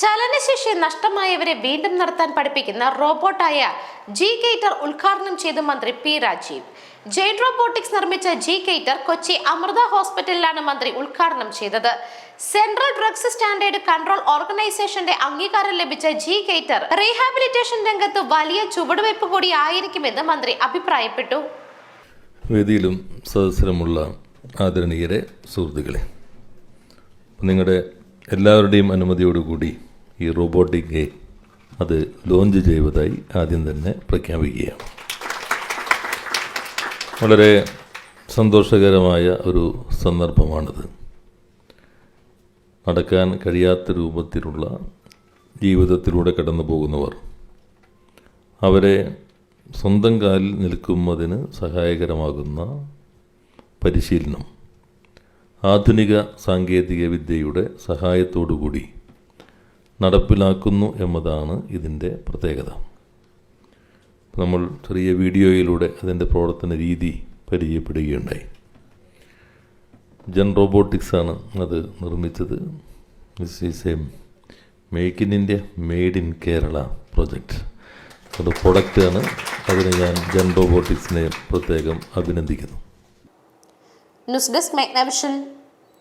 ചലനശേഷി നഷ്ടമായവരെ വീണ്ടും നടത്താൻ പഠിപ്പിക്കുന്ന റോബോട്ടായ ജി ഗേറ്റർ ഉദ്ഘാടനം ചെയ്ത് മന്ത്രി പി രാജീവ്. ജെയ്ഡ് റോബോട്ടിക്സ് നിർമ്മിച്ച ജി ഗേറ്റർ കൊച്ചി അമൃത ഹോസ്പിറ്റലിലാണ് മന്ത്രി ഉദ്ഘാടനം ചെയ്തത്. സെൻട്രൽ ഡ്രഗ്സ് സ്റ്റാൻഡേർഡ് കൺട്രോൾ ഓർഗനൈസേഷന്റെ അംഗീകാരം ലഭിച്ച ജി ഗേറ്റർ റീഹാബിലിറ്റേഷൻ രംഗത്ത് വലിയ ചുവടുവയ്പ് കൂടി ആയിരിക്കുമെന്ന് മന്ത്രി അഭിപ്രായപ്പെട്ടു. വേദിയിലും സദസ്സിലുമുള്ള ആദരണീയരെ സുഹൃത്തുക്കളെ നിങ്ങളുടെ എല്ലാവരുടെയും അനുമതിയോടുകൂടി ഈ റോബോട്ടിക് ഗെയിം അത് ലോഞ്ച് ചെയ്തതായി ആദ്യം തന്നെ പ്രഖ്യാപിക്കുകയാണ്. വളരെ സന്തോഷകരമായ ഒരു സന്ദർഭമാണിത്. നടക്കാൻ കഴിയാത്ത രൂപത്തിലുള്ള ജീവിതത്തിലൂടെ കടന്നു പോകുന്നവർ അവരെ സ്വന്തം കാലിൽ നിൽക്കുന്നതിന് സഹായകരമാകുന്ന പരിശീലനം ആധുനിക സാങ്കേതിക വിദ്യയുടെ സഹായത്തോടുകൂടി നടപ്പിലാക്കുന്നു എന്നതാണ് ഇതിന്റെ പ്രത്യേകത. നമ്മൾ ചെറിയ വീഡിയോയിലൂടെ അതിന്റെ പ്രവർത്തന രീതി പരിചയപ്പെടുകയുണ്ടായി. ജൻ റോബോട്ടിക്സ് ആണ് അത് നിർമ്മിച്ചത്. This is a make in India made in Kerala project ഒരു പ്രൊഡക്റ്റാണ് അതിന് ഞാൻ ജൻ റോബോട്ടിക്സിനെ പ്രത്യേകം അഭിനന്ദിക്കുന്നു. News desk മെഗ്നവിഷൻ